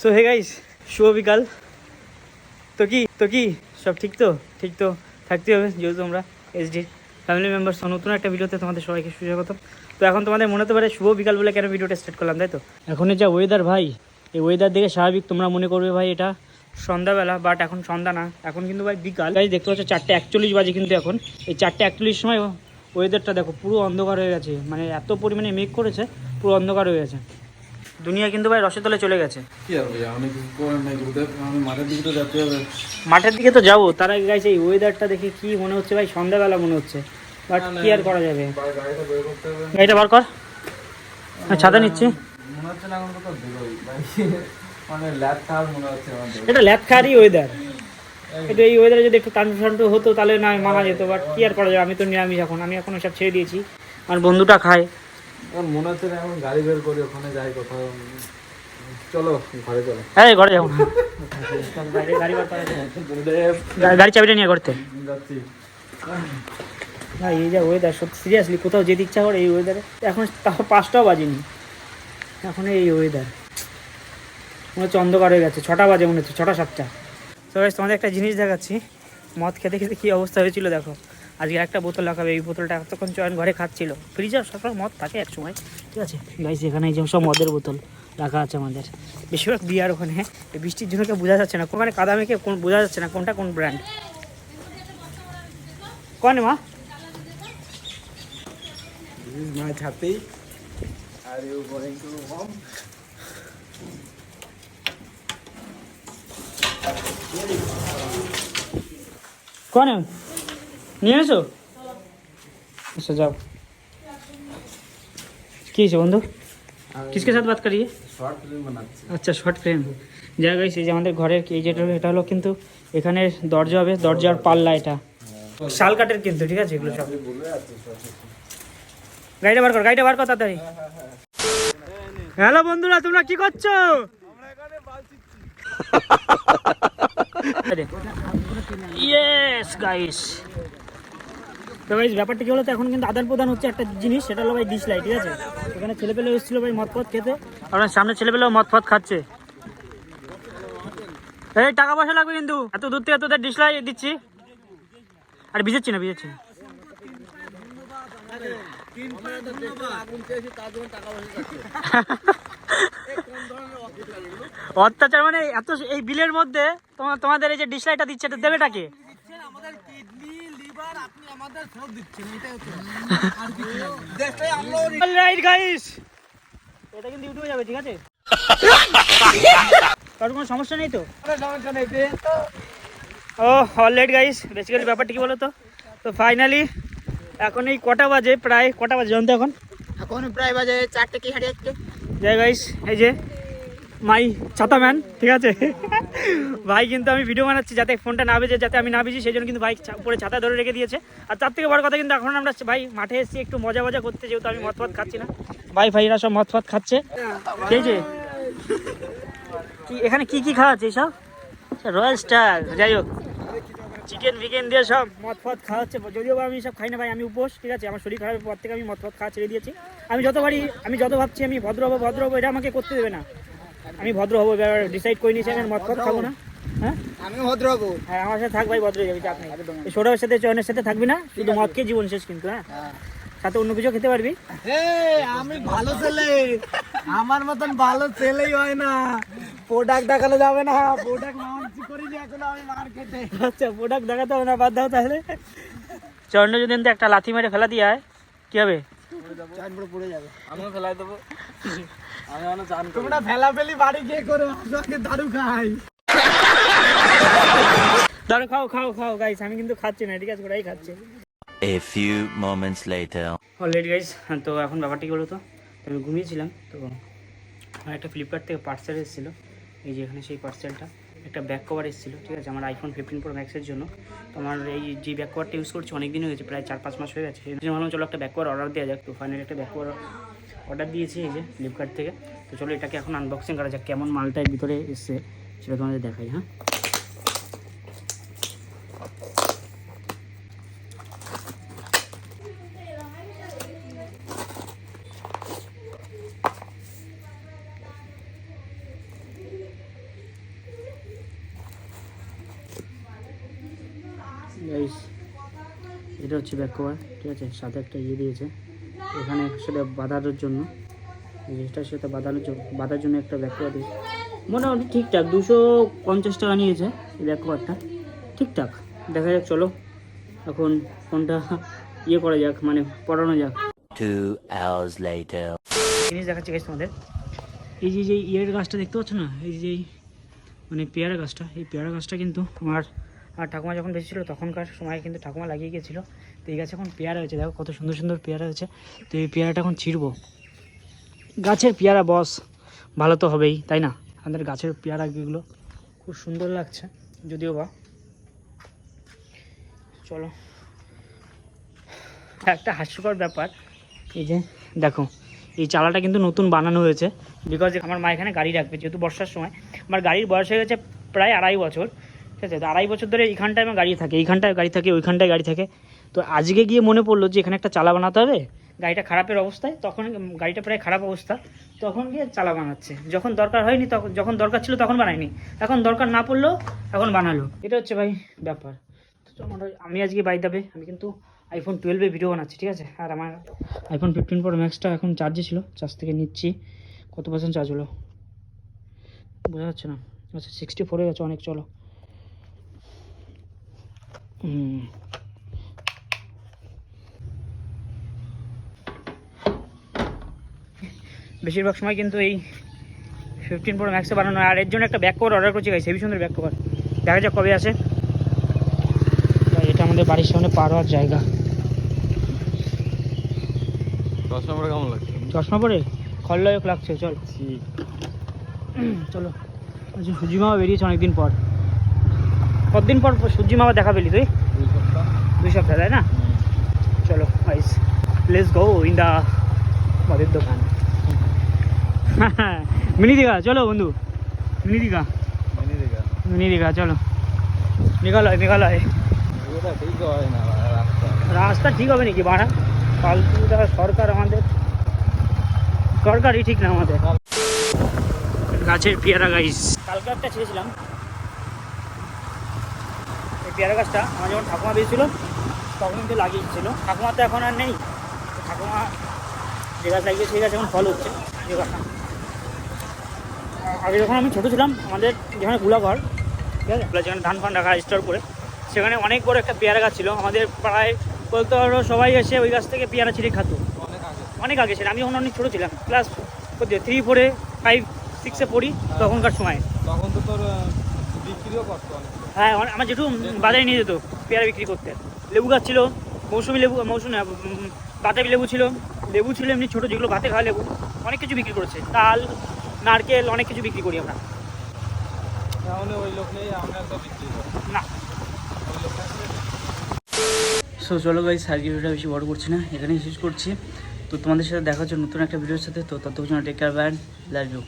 So hey guys শুভ বিকাল। তো কি তো কি? সব ঠিক তো? ঠিক তো? থাকতে হবে, যেহেতু তোমরা এসডি ফ্যামিলি মেম্বার্স নতুন একটা ভিডিওতে তোমাদের সবাইকে সুস্বাগত তো এখন তোমাদের মনে হতে পারে শুভ বিকাল বলে কেন ভিডিওটা স্টার্ট করলাম, তাই তো? এখনের যা ওয়েদার ভাই, এই ওয়েদার দেখে স্বাভাবিক তোমরা মনে করবে ভাই এটা সন্ধ্যাবেলা বাট এখন সন্ধ্যা না, এখন কিন্তু ভাই বিকাল। গাইজ দেখতে পাচ্ছ চারটে একচল্লিশ বাজে কিন্তু এখন। এই চারটে একচল্লিশ সময় ওয়েদারটা দেখো, পুরো অন্ধকার হয়ে গেছে। মানে এত পরিমাণে মেঘ করেছে, পুরো অন্ধকার হয়ে গেছে। দুনিয়া কিন্তু ভাই রসের তলে চলে গেছে। মাঠের দিকে তো যাব তার আগে গাইছে এই ওয়েদারটা দেখে কি মনে হচ্ছে ভাই সন্ধ্যাবেলা মনে হচ্ছে। বাট কি আর করা যাবে? গাড়িটা বের কর। ছাতা নিচ্ছি। মনে এটা ল্যাথখারি ওয়েদার এটা এই। ওয়েদারে যদি একটু টান্টু টান্টু হতো তাহলে না মানা যেত। বাট কি আর করা যাবে? আমি তো নিরামিষ এখন আমি এখন সব ছেড়ে দিয়েছি। আমার বন্ধুটা খায়। এখন মনে হচ্ছে না এখন গাড়ি বের করি ওখানে যাই কোথাও চলো ঘরে চলো। হ্যাঁ ঘরে যাব গাড়ি গাড়ি বার করা যাবে। গা- গাড়ি চাবিটা নিয়ে করতে যাচ্ছি। না এই যা ওয়েদার সত্যি সিরিয়াসলি কোথাও যেতে ইচ্ছা করে এই ওয়েদারে এখন তাও পাঁচটাও বাজেনি। এখন এই ওয়েদার মনে হচ্ছে অন্ধকার হয়ে গেছে। ছটা বাজে মনে হচ্ছে ছটা সাতটা। তো তোমাদের একটা জিনিস দেখাচ্ছি। মদ খেতে খেতে কী অবস্থা হয়েছিল দেখো। আজকে একটা বোতল রাখাবে এই বোতলটা এতক্ষণ চয়ন ঘরে খাচ্ছিল ফ্রিজে সবসময় মদ থাকে এক সময় ঠিক আছে গাইস এখানে এই যে সব মদের বোতল রাখা আছে আমাদের বেশিরভাগ বিয়ার ওখানে এই বৃষ্টির জন্য কেউ বোঝা যাচ্ছে না ওখানে কাদা মেখে কোন বোঝা যাচ্ছে না কোনটা কোন ব্র্যান্ড কনে মা This is my happy. Are you going to home? कौन है নিয়ে আসো আচ্ছা যাও। কি হয়েছে বন্ধু? কিসকে সাথে বাত করিয়ে? আচ্ছা শর্ট ফ্রেম যা গাইস এই যে আমাদের ঘরের এই যেটা এটা হলো কিন্তু এখানে দরজা হবে দরজার পাল্লা এটা। শাল কাঠের কিন্তু ঠিক আছে এগুলো সব। গাড়িটা বার কর গাড়িটা বার কর তাড়াতাড়ি। হ্যালো বন্ধুরা তোমরা কি করছ? ইয়েস গাইস তো গাইস ব্যাপারটা কি হলো তো এখন কিন্তু আদান প্রদান হচ্ছে একটা জিনিস সেটা হলো ভাই ডিসলাই ঠিক আছে? এখানে ছেলেপেলে এসেছিল ভাই মদ ফদ খেতে। আপনার সামনে ছেলেপেলেও মদ ফদ খাচ্ছে। এই টাকা পয়সা লাগবে কিন্তু। এত দূর থেকে তোদের ডিসলাই দিচ্ছি। আর ভিজেচ্ছি না ভিজেচ্ছি না। অত্যাচার মানে এত এই বিলের মধ্যে তোমার তোমাদের এই যে ডিসলাইটা দিচ্ছে এটা দেবেটাকে অলরাইট গাইস। এটা কিন্তু ইউটিউবে যাবে ঠিক আছে? কারোর কোনো সমস্যা নেই তো? ও অলরাইট গাইস বেসিক্যালি ব্যাপারটা কি বলো তো তো ফাইনালি এখন এই কটা বাজে প্রায় কটা বাজে জানতো এখন? এখন প্রায় বাজে চারটে কি হাড়ি যাচ্ছে জয় গাইস এই যে মাই, ছাতা ম্যান ঠিক আছে? ভাই কিন্তু আমি ভিডিও বানাচ্ছি যাতে ফোনটা না বেজে, যাতে আমি না বেজি, সেই জন্য কিন্তু ছা- উপরে ছাতা ধরে রেখে দিয়েছে। আর তার থেকে বড় কথা কিন্তু এখন আমরা ভাই মাঠে এসেছি, একটু মজা মজা করতে, যেহেতু আমি মদ ফদ খাচ্ছি না। ভাই, ভাইরা সব মদ ফদ খাচ্ছে। ঠিক আছে কি, এখানে কি কি খাওয়া আছে সব রয়্যাল স্টার যাই হোক। চিকেন ফিকেন দিয়ে সব মদ ফদ খাওয়া হচ্ছে। যদিও আমি সব খাই না ভাই, আমি উপোস, ঠিক আছে? আমার শরীর খারাপের পর থেকে আমি মদ ফদ খাওয়া ছেড়ে দিয়েছি। আমি যতবারই আমি যত ভাবছি আমি ভদ্র হব ভদ্র হব, এটা আমাকে করতে দেবে না। আমি ভদ্র হব এবার ডিসাইড করে নিয়েছি আমি আর মদ ফদ খাব না। হ্যাঁ? আমিও ভদ্র হব। হ্যাঁ আমার সাথে থাক ভাই ভদ্র হয়ে যাবি চাপ নেই। সৌরভের সাথে চয়নের সাথে থাকবি না শুধু মদ খেয়ে জীবন শেষ কিন্তু হ্যাঁ? সাথে অন্য কিছু খেতে পারবি? আমি ভালো ছেলে। আমার মতন ভালো ছেলেই হয় না। প্রোডাক্ট দেখানো যাবে না। প্রোডাক্ট লঞ্চ করিনি এখন আমি মার্কেটে আচ্ছা প্রোডাক্ট দেখাতে হবে না বাদ দাও তাহলে। চয়ন যদি একটা লাথি মেরে ফেলা দিয়ে হয় কি হবে? চান পুরো পড়ে যাবে। আমিও ফেলাই দেবো। আমি এখনও চান তোমরা ফেলা ফেলি বাড়ি গিয়ে করো আমাকে দারু খাই। দাঁড়ো খাও খাও খাও গাইস আমি কিন্তু খাচ্ছি না ঠিক আছে ওরাই খাচ্ছে। A few moments later. Already guys তো এখন ব্যাপারটা তো আমি ঘুমিয়েছিলাম তো আমার একটা ফ্লিপকার্ট থেকে পার্সেল এসেছিল। এই যে এখানে সেই পার্সেলটা একটা ব্যাক কভার এসেছিল, ঠিক আছে? আমার আইফোন ফিফটিন প্রো ম্যাক্সের জন্য। তো আমার এই যে ব্যাক কভারটা ইউজ করছি অনেক দিন হয়ে গেছে, প্রায় চার পাঁচ মাস হয়ে গেছে। সেই চলো একটা ব্যাক কভার অর্ডার দেওয়া যাক। তো ফাইনালি একটা ব্যাক কভার অর্ডার দিয়েছি এই যে ফ্লিপকার্ট থেকে। তো চলো এটাকে এখন আনবক্সিং করা যাক, কেমন মালটা ভিতরে এসছে, সেটা তোমাদের দেখাই হ্যাঁ? এটা হচ্ছে ব্যাক কভার ঠিক আছে? সাথে একটা ইয়ে দিয়েছে। এখানে সেটা বাঁধানোর জন্য। জিনিসটার সাথে বাঁধানোর জন্য বাঁধার জন্য একটা ব্যাক কভার দিয়েছে। মোটামুটি ঠিকঠাক দুশো পঞ্চাশ টাকা নিয়েছে এই ব্যাক কভারটা ঠিকঠাক দেখা যাক চলো। এখন ফোনটা ইয়ে করা যাক মানে পড়ানো যাক. জিনিস দেখাচ্ছি গাছ তোমাদের। এই যে যে ইয়ের গাছটা দেখতে পাচ্ছ না? এই যে মানে পেয়ারা গাছটা এই পেয়ারা গাছটা কিন্তু আমার আর ঠাকুমা যখন বেশি ছিল তখনকার সময় কিন্তু ঠাকুমা লাগিয়ে গেছিল তো এই গাছে এখন পেয়ারা হয়েছে দেখো কত সুন্দর সুন্দর পেয়ারা হয়েছে তো এই পেয়ারাটা এখন ছিঁড়বো। গাছের পেয়ারা, বস। ভালো তো হবেই, তাই না? আমাদের গাছের পেয়ারা এগুলো খুব সুন্দর লাগছে, যদিও বা। চলো। একটা হাস্যকর ব্যাপার, এই যে দেখো, এই চালাটা কিন্তু নতুন বানানো হয়েছে। বিকজ আমার মা এখানে গাড়ি রাখবে, যেহেতু বর্ষার সময়। আমার গাড়ির বয়স হয়ে গেছে প্রায় আড়াই বছর। ঠিক আছে আড়াই বছর ধরে এইখানটায় আমার গাড়ি থাকে, এইখানটায় গাড়ি থাকে, ওইখানটায় গাড়ি থাকে। তো আজকে গিয়ে মনে পড়ল যে এখানে একটা চালা বানাতে হবে, গাড়িটা খারাপের অবস্থায়, তখন গাড়িটা প্রায় খারাপ অবস্থা, তখন গিয়ে চালা বানাচ্ছে। যখন দরকার হয়নি তখন যখন দরকার ছিল তখন বানায়নি, এখন দরকার না পড়লেও এখন বানালো। এটা হচ্ছে ভাই ব্যাপার। আমি আজকে বাই দাবে আমি কিন্তু আইফোন টুয়েলভে ভিডিও বানাচ্ছি, ঠিক আছে? আর আমার আইফোন ফিফটিন প্রো ম্যাক্সটা এখন চার্জে ছিল চার্জ থেকে নিচ্ছি, কত পার্সেন্ট চার্জ হলো? বোঝা যাচ্ছে না। আচ্ছা সিক্সটি ফোরে গেছে অনেক চলো। হুম। বেশিরভাগ সময় কিন্তু এই ফিফটিন প্রো ম্যাক্সে বানানো আর এর জন্য একটা ব্যাক কভার অর্ডার করছি গাইছে হেভি সুন্দর ব্যাক কভার দেখা যাক কবে আসে। এটা আমাদের বাড়ির সামনে পার হওয়ার জায়গা। চশমা পরে কেমন লাগছে? চশমা পরে খল্লায়ক লাগছে চল। চলো। আচ্ছা মামা বেরিয়েছে অনেকদিন পর। কতদিন পর সূর্যি মামা দেখা পেলি তুই? দুই সপ্তাহ। তাই না? চলো আইস লেটস গো ইন দা মদের দোকান। মিনি দীঘা চলো বন্ধু। মিনি দীঘা মিনি দীঘা চলো। মেঘালয় মেঘালয়। রাস্তা। ঠিক হবে নাকি বাড়া ফালতুটা সরকার আমাদের। সরকারই ঠিক না আমাদের। গাছের পেয়ারা গাইস কালকে একটা ছেড়েছিলাম। পেয়ারা গাছটা আমার যখন ঠাকুমা বেরিয়েছিল তখন কিন্তু লাগিয়েছিল। ঠাকুমা তো এখন আর নেই। ঠাকুমা যে গাছ লাগিয়ে সেই গাছ এখন ফল হচ্ছে, যে গাছটা। আগে যখন আমি ছোটো ছিলাম, আমাদের যেখানে গুলাঘর, ঠিক আছে যেখানে ধান ফান রাখা স্টোর করে, সেখানে অনেক বড় একটা পেয়ারা গাছ ছিল। আমাদের প্রায় বলতে পারো সবাই এসে ওই গাছ থেকে পেয়ারা ছিঁড়ে খাতো। অনেক আগে ছিল আমি যখন অনেক ছোটো ছিলাম। ক্লাস থ্রি ফোরে ফাইভ সিক্সে পড়ি তখনকার সময়। তখন তো তোর বিক্রিও করতো হ্যাঁ আমার জেঠু বাজারে নিয়ে যেত পেয়ারা বিক্রি করতে। লেবু গাছ ছিল মৌসুমি লেবু মৌসুমি বাতাবি লেবু ছিল। লেবু ছিল এমনি ছোটো যেগুলো ভাতে খাওয়া লেবু। অনেক কিছু বিক্রি করেছে। তাল নারকেল অনেক কিছু বিক্রি করি আমরা। তাহলে ওই লোক নেই আমরা তো বিক্রি করি। না। সো চলো গাইস আজকে ভিডিওটা বেশি বড় করছি না এখানেই শেষ করছি। তো তোমাদের সাথে দেখা হচ্ছে নতুন একটা ভিডিওর সাথে তো ততক্ষণ take care bye and love you